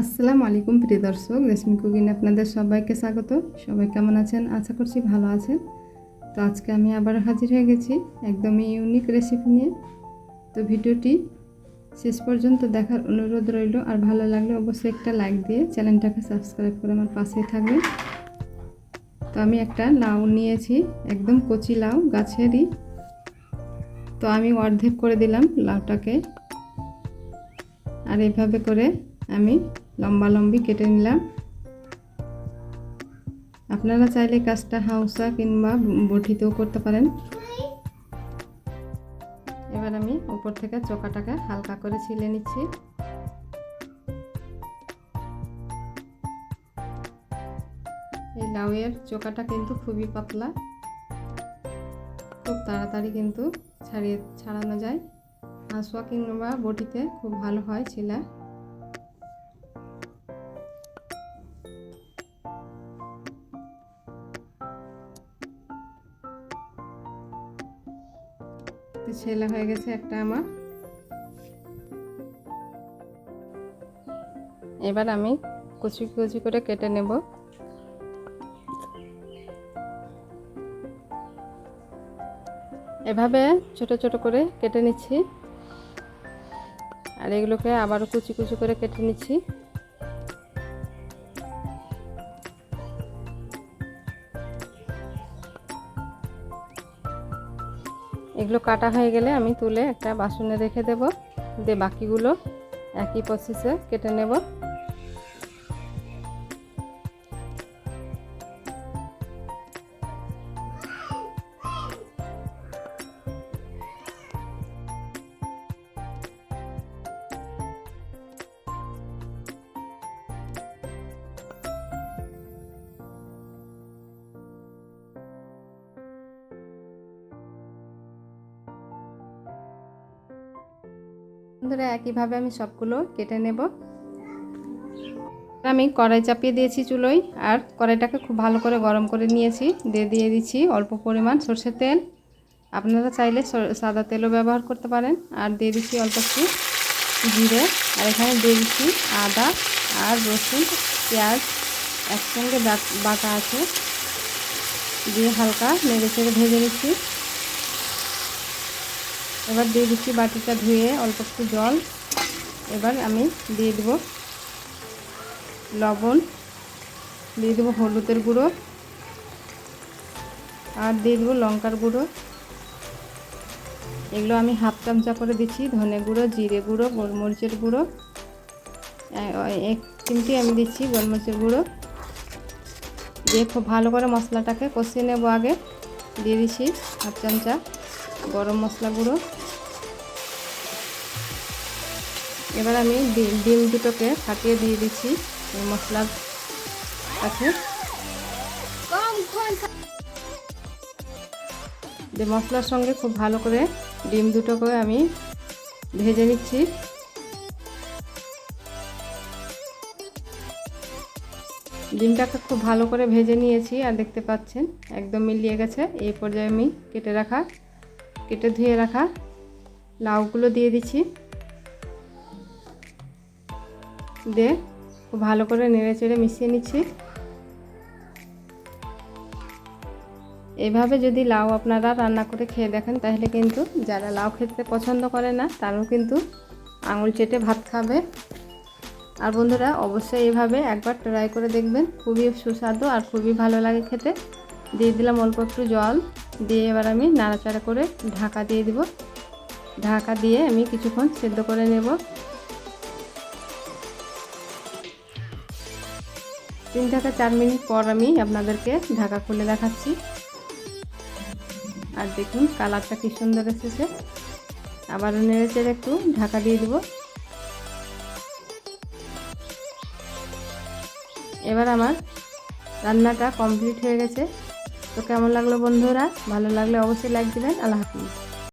আসসালামু আলাইকুম, প্রিয় দর্শক। রেশমি কুকিং আপনাদের সবাইকে স্বাগত। সবাই কেমন আছেন? আশা করছি ভালো আছেন। তো আজকে আমি আবার হাজির হয়ে গেছি একদমই ইউনিক রেসিপি নিয়ে। তো ভিডিওটি শেষ পর্যন্ত দেখার অনুরোধ রইল। আর ভালো লাগলে অবশ্যই একটা লাইক দিয়ে চ্যানেলটাকে সাবস্ক্রাইব করে আমার পাশেই থাকবে তো আমি একটা লাউ নিয়েছি, একদম কচি লাউ, গাছেরই। তো আমি অর্ধেক করে দিলাম লাউটাকে। আর এভাবে করে আমি লম্বা লম্বি কেটে নিলাম। আপনারা চাইলে কাজটা হাউসা কিংবা বটিতেও করতে পারেন। এবার আমি উপর থেকে চোকাটাকে হালকা করে ছিলে নিচ্ছি। এই লাউয়ের চোকাটা কিন্তু খুবই পাতলা। খুব তাড়াতাড়ি কিন্তু ছাড়িয়ে ছাড়ানো যায়। হাঁসুয়া কিংবা বটিতে খুব ভালো হয় ছিলা। ছেলে হয়ে গেছে, একটা আমার। এবার আমি কুচি কুচি করে কেটে নেব। এভাবে ছোট ছোট করে কেটে নিচ্ছি। আর এগুলোকে আবারও কুচি কুচি করে কেটে নিচ্ছি। এগুলো কাটা হয়ে গেলে আমি তুলে একটা বাসনে রেখে দেব। দিয়ে বাকিগুলো একই প্রসেসে কেটে নেব। বন্ধুরা একইভাবে আমি সবগুলো কেটে নেব। আমি কড়াই চাপিয়ে দিয়েছি চুলোয়, আর কড়াইটাকে খুব ভালো করে গরম করে নিয়েছি। দিয়ে দিয়ে দিচ্ছি অল্প পরিমাণ সর্ষের তেল। আপনারা চাইলে সাদা তেলও ব্যবহার করতে পারেন। আর দিয়ে দিচ্ছি অল্প একটু জিরে। আর এখানে দিয়ে দিচ্ছি আদা আর রসুন, পেঁয়াজ একসঙ্গে বাটা আছে। দিয়ে হালকা নেড়ে চেড়ে ভেজে নিচ্ছি। এবার দিয়ে দিচ্ছি বাটিটা ধুয়ে অল্প একটু জল। এবার আমি দিয়ে দেব লবণ, দিয়ে দেবো হলুদের গুঁড়ো আর দিয়ে দেবো লঙ্কার গুঁড়ো। এগুলো আমি হাফ চামচা করে দিচ্ছি, ধনে গুঁড়ো, জিরে গুঁড়ো, গোলমরিচের গুঁড়ো। এক চিমটি আমি দিচ্ছি গোলমরিচের গুঁড়ো। দিয়ে খুব ভালো করে মশলাটাকে কষিয়ে নেব আগে। দিয়ে দিচ্ছি হাফ চামচা গরম মশলা গুঁড়ো। এবার আমি ডিম দুটোকে ফাটিয়ে দিয়ে দিচ্ছি মশলার কাছে যে মশলার সঙ্গে খুব ভালো করে ডিম দুটোকে আমি ভেজে নিচ্ছি। ডিমটাকে খুব ভালো করে ভেজে নিয়েছি আর দেখতে পাচ্ছেন একদম মিলিয়ে গেছে। এই পর্যায়ে আমি কেটে রাখা, কেটে ধুয়ে রাখা লাউগুলো দিয়ে দিচ্ছি। দিয়ে খুব ভালো করে নেড়ে চেড়ে মিশিয়ে নিচ্ছি। এভাবে যদি লাউ আপনারা রান্না করে খেয়ে দেখেন, তাহলে কিন্তু যারা লাউ খেতে পছন্দ করে না, তারাও কিন্তু আঙুল চেটে ভাত খাবে। আর বন্ধুরা, অবশ্যই এভাবে একবার ট্রাই করে দেখবেন। খুবই সুস্বাদু আর খুবই ভালো লাগে খেতে। দিয়ে দিলাম অল্প একটু জল। দিয়ে এবার আমি নাড়াচাড়া করে ঢাকা দিয়ে দিব। ঢাকা দিয়ে আমি কিছুক্ষণ সেদ্ধ করে নেব। তিন থেকে চার মিনিট পর আমি আপনাদেরকে ঢাকা খুলে দেখাচ্ছি। আর দেখুন, কালারটা কি সুন্দর এসেছে। আবার নেড়ে চেড়ে একটু ঢাকা দিয়ে দিব। এবার আমার রান্নাটা কমপ্লিট হয়ে গেছে। তো কেমন লাগল বন্ধুরা? ভালো লাগলে অবশ্যই লাইক দেবেন। আল্লাহ হাফিজ।